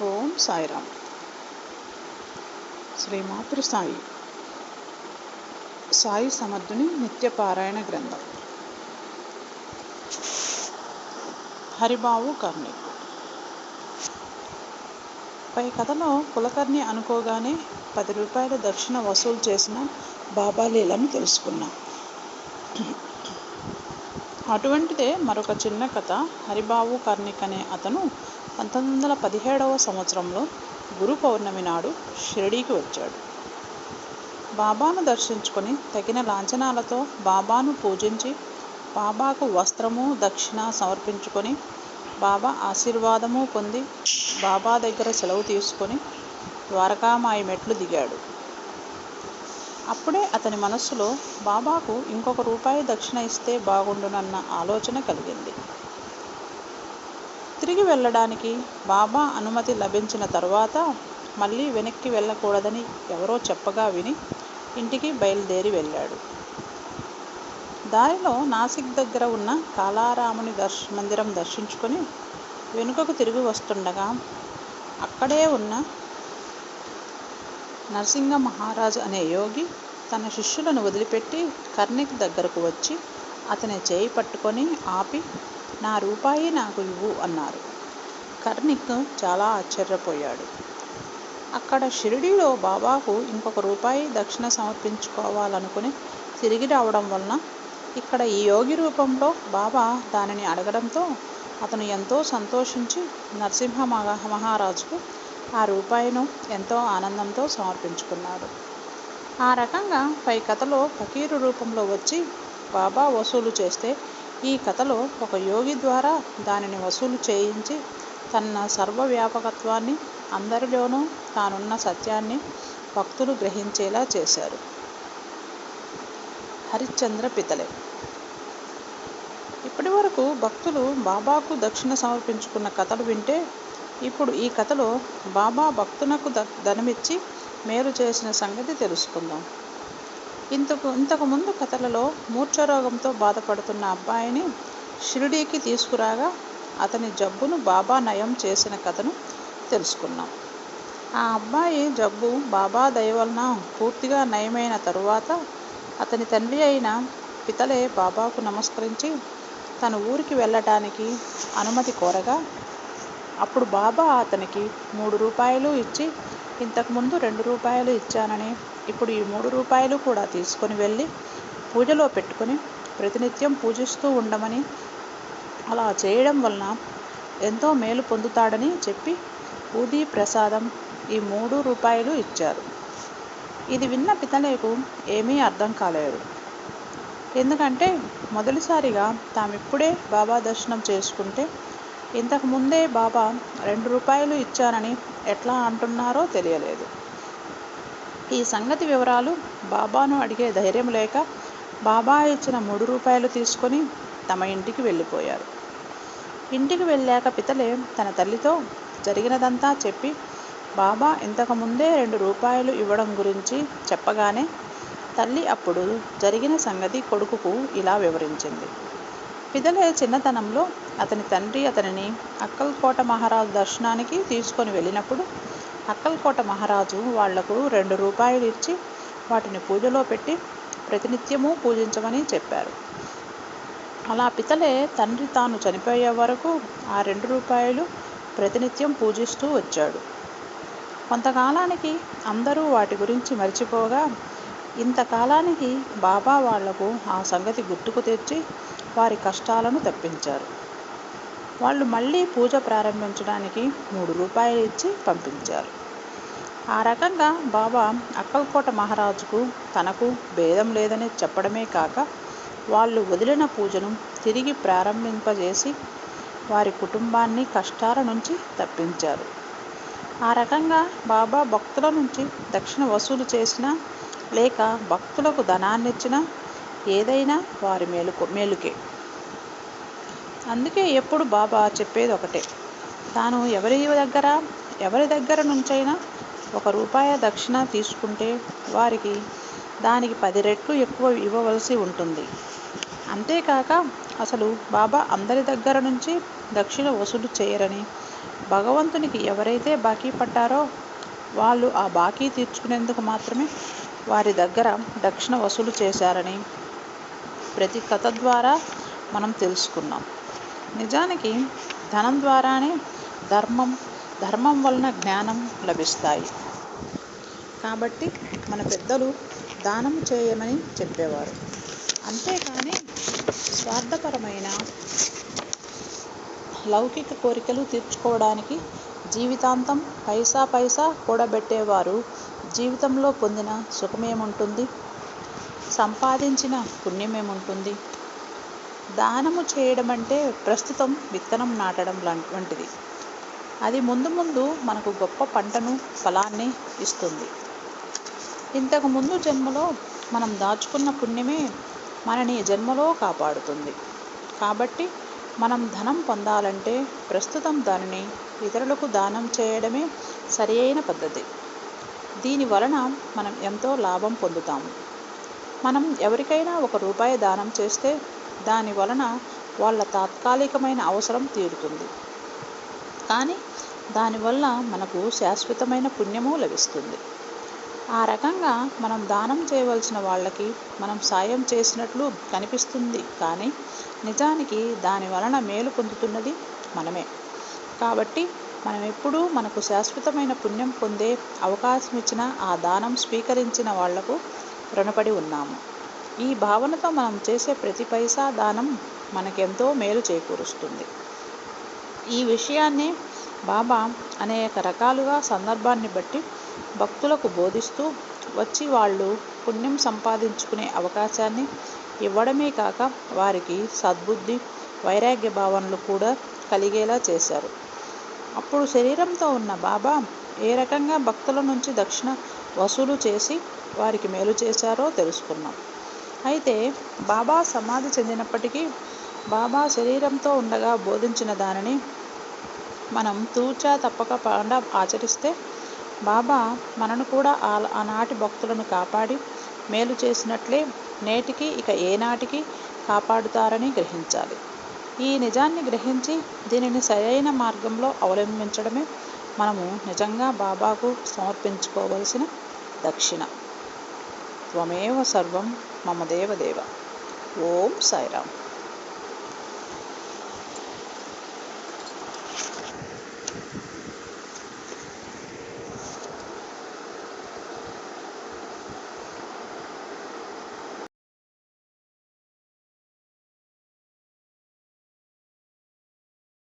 ఓం సాయిరామ్. శ్రీ మాతృ సాయి. సాయి సమర్థుని నిత్యపారాయణ గ్రంథం. హరిబావు కర్ణి. పై కథలో కులకర్ణి అనుకోగానే పది రూపాయల దక్షిణ వసూలు చేసిన బాబా లీలను తెలుసుకున్నాం. అటువంటిదే మరొక చిన్న కథ హరిబాబు కర్ణిక్ అనే అతను పంతొమ్మిది వందల పదిహేడవ సంవత్సరంలో గురు పౌర్ణమి నాడు షిరిడీకి వచ్చాడు. బాబాను దర్శించుకొని తగిన లాంఛనాలతో బాబాను పూజించి బాబాకు వస్త్రము దక్షిణ సమర్పించుకొని బాబా ఆశీర్వాదము పొంది బాబా దగ్గర సెలవు తీసుకొని ద్వారకామాయి మెట్లు దిగాడు. అప్పుడే అతని మనస్సులో బాబాకు ఇంకొక రూపాయి దక్షిణ ఇస్తే బాగుండునన్న ఆలోచన కలిగింది. తిరిగి వెళ్ళడానికి బాబా అనుమతి లభించిన తర్వాత మళ్ళీ వెనక్కి వెళ్ళకూడదని ఎవరో చెప్పగా విని ఇంటికి బయలుదేరి వెళ్ళాడు. దారిలో నాసిక్ దగ్గర ఉన్న కాలారాముని దర్శ మందిరం దర్శించుకొని వెనుకకు తిరిగి వస్తుండగా అక్కడే ఉన్న నరసింహ మహారాజ్ అనే యోగి తన శిష్యులను వదిలిపెట్టి కర్ణిక్ దగ్గరకు వచ్చి అతని చేయి పట్టుకొని ఆపి నా రూపాయి నాకు ఇవ్వు అన్నారు. కర్ణిక్ చాలా ఆశ్చర్యపోయాడు. అక్కడ షిరిడీలో బాబాకు ఇంకొక రూపాయి దక్షిణ సమర్పించుకోవాలనుకుని తిరిగి రావడం వలన ఇక్కడ ఈ యోగి రూపంలో బాబా దానిని అడగడంతో అతను ఎంతో సంతోషించి నరసింహ మహారాజుకు ఆ రూపాయిను ఎంతో ఆనందంతో సమర్పించుకున్నాడు. ఆ రకంగా పై కథలో ఫకీరు రూపంలో వచ్చి బాబా వసూలు చేస్తే ఈ కథలో ఒక యోగి ద్వారా దానిని వసూలు చేయించి తన సర్వవ్యాపకత్వాన్ని అందరిలోనూ తానున్న సత్యాన్ని భక్తులు గ్రహించేలా చేశారు. హరిశ్చంద్ర పితలే. ఇప్పటి వరకు భక్తులు బాబాకు దక్షిణ సమర్పించుకున్న కథలు వింటే ఇప్పుడు ఈ కథలో బాబా భక్తునకు ద ధనమిచ్చి మేలు చేసిన సంగతి తెలుసుకుందాం. ఇంతకు ఇంతకుముందు కథలలో మూర్ఛరోగంతో బాధపడుతున్న అబ్బాయిని షిరిడీకి తీసుకురాగా అతని జబ్బును బాబా నయం చేసిన కథను తెలుసుకున్నాం ఆ అబ్బాయి జబ్బు బాబా దయ వలన పూర్తిగా నయమైన తరువాత అతని తండ్రి అయిన పితలే బాబాకు నమస్కరించి తన ఊరికి వెళ్ళటానికి అనుమతి కోరగా అప్పుడు బాబా అతనికి మూడు రూపాయలు ఇచ్చి ఇంతకుముందు రెండు రూపాయలు ఇచ్చానని ఇప్పుడు ఈ మూడు రూపాయలు కూడా తీసుకొని వెళ్ళి పూజలో పెట్టుకొని ప్రతినిత్యం పూజిస్తూ ఉండమని అలా చేయడం వలన ఎంతో మేలు పొందుతాడని చెప్పి ఊది ప్రసాదం ఈ మూడు రూపాయలు ఇచ్చారు. ఇది విన్న పితలేకు ఏమీ అర్థం కాలేదు. ఎందుకంటే మొదటిసారిగా తామిప్పుడే బాబా దర్శనం చేసుకుంటే ఇంతకు ముందే బాబా రెండు రూపాయలు ఇచ్చానని ఎట్లా అంటున్నారో తెలియలేదు. ఈ సంగతి వివరాలు బాబాను అడిగే ధైర్యం లేక బాబా ఇచ్చిన మూడు రూపాయలు తీసుకొని తమ ఇంటికి వెళ్ళిపోయారు. ఇంటికి వెళ్ళాక పితలే తన తల్లితో జరిగినదంతా చెప్పి బాబా ఇంతకు ముందే రెండు రూపాయలు ఇవ్వడం గురించి చెప్పగానే తల్లి అప్పుడు జరిగిన సంగతి కొడుకుకు ఇలా వివరించింది. పిదలే చిన్నతనంలో అతని తండ్రి అతనిని అక్కల్కోట మహారాజు దర్శనానికి తీసుకొని వెళ్ళినప్పుడు అక్కల్కోట మహారాజు వాళ్ళకు రెండు రూపాయలు ఇచ్చి వాటిని పూజలో పెట్టి ప్రతినిత్యము పూజించమని చెప్పారు. అలా పితలే తండ్రి తాను చనిపోయే వరకు ఆ రెండు రూపాయలు ప్రతినిత్యం పూజిస్తూ వచ్చాడు. కొంతకాలానికి అందరూ వాటి గురించి మర్చిపోగా ఇంతకాలానికి బాబా వాళ్ళకు ఆ సంగతి గుర్తుకు తెచ్చి వారి కష్టాలను తప్పించారు. వాళ్ళు మళ్ళీ పూజ ప్రారంభించడానికి మూడు రూపాయలు ఇచ్చి పంపించారు. ఆ రకంగా బాబా అక్కల్కోట మహారాజుకు తనకు భేదం లేదని చెప్పడమే కాక వాళ్ళు వదిలిన పూజను తిరిగి ప్రారంభింపజేసి వారి కుటుంబాన్ని కష్టాల నుంచి తప్పించారు. ఆ రకంగా బాబా భక్తుల నుంచి దక్షిణ వసూలు చేసినా లేక భక్తులకు ధనాన్నిచ్చినా ఏదైనా వారి మేలుకు మేలుకే. అందుకే ఎప్పుడు బాబా చెప్పేది ఒకటే. తాను ఎవరి దగ్గర ఎవరి దగ్గర నుంచైనా ఒక రూపాయి దక్షిణ తీసుకుంటే వారికి దానికి పది రెట్లు ఎక్కువ ఇవ్వవలసి ఉంటుంది. అంతేకాక అసలు బాబా అందరి దగ్గర నుంచి దక్షిణ వసూలు చేయరని భగవంతునికి ఎవరైతే బాకీ పడ్డారో వాళ్ళు ఆ బాకీ తీర్చుకునేందుకు మాత్రమే వారి దగ్గర దక్షిణ వసూలు చేశారని ప్రతి కథ ద్వారా మనం తెలుసుకున్నాం. నిజానికి ధనం ద్వారానే ధర్మం ధర్మం వలన జ్ఞానం లభిస్తాయి. కాబట్టి మన పెద్దలు దానం చేయమని చెప్పేవారు. అంతేకాని స్వార్థపరమైన లౌకిక కోరికలు తీర్చుకోవడానికి జీవితాంతం పైసా పైసా కూడబెట్టేవారు. జీవితంలో పొందిన సుఖమేముంటుంది? సంపాదించిన పుణ్యమేముంటుంది? దానము చేయడం అంటే ప్రస్తుతం విత్తనం నాటడం వంటిది. అది ముందు ముందు మనకు గొప్ప పంటను ఫలాన్ని ఇస్తుంది. ఇంతకు ముందు జన్మలో మనం దాచుకున్న పుణ్యమే మనని జన్మలో కాపాడుతుంది. కాబట్టి మనం ధనం పొందాలంటే ప్రస్తుతం దానిని ఇతరులకు దానం చేయడమే సరి అయిన పద్ధతి. దీని వలన మనం ఎంతో లాభం పొందుతాము. మనం ఎవరికైనా ఒక రూపాయి దానం చేస్తే దాని వలన వాళ్ళ తాత్కాలికమైన అవసరం తీరుతుంది. కానీ దానివల్ల మనకు శాశ్వతమైన పుణ్యము లభిస్తుంది. ఆ రకంగా మనం దానం చేయవలసిన వాళ్ళకి మనం సాయం చేసినట్లు కనిపిస్తుంది కానీ నిజానికి దాని వలన మేలు పొందుతున్నది మనమే. కాబట్టి మనం ఎప్పుడూ మనకు శాశ్వతమైన పుణ్యం పొందే అవకాశం ఇచ్చిన ఆ దానం స్వీకరించిన వాళ్ళకు రుణపడి ఉన్నాము. ఈ భావనతో మనం చేసే ప్రతి పైసా దానం మనకెంతో మేలు చేకూరుస్తుంది. ఈ విషయాన్ని బాబా అనేక రకాలుగా సందర్భాన్ని బట్టి భక్తులకు బోధిస్తూ వచ్చి వాళ్ళు పుణ్యం సంపాదించుకునే అవకాశాన్ని ఇవ్వడమే కాక వారికి సద్బుద్ధి వైరాగ్య భావనలు కూడా కలిగేలా చేశారు. అప్పుడు శరీరంతో ఉన్న బాబా ఏ రకంగా భక్తుల నుంచి దక్షిణ వసూలు చేసి వారికి మేలు చేశారో తెలుసుకున్నాం. అయితే బాబా సమాధి చెందినప్పటికీ బాబా శరీరంతో ఉండగా బోధించిన దానిని మనం తూచా తప్పకుండా ఆచరిస్తే బాబా మనను కూడా ఆనాటి భక్తులను కాపాడి మేలు చేసినట్లే నేటికి ఇక ఏనాటికి కాపాడుతారని గ్రహించాలి. ఈ నిజాన్ని గ్రహించి దీనిని సరైన మార్గంలో అవలంబించడమే మనము నిజంగా బాబాకు సమర్పించుకోవలసిన దక్షిణ. त्वमेव सर्वं मम देवदेव ॐ सायराम्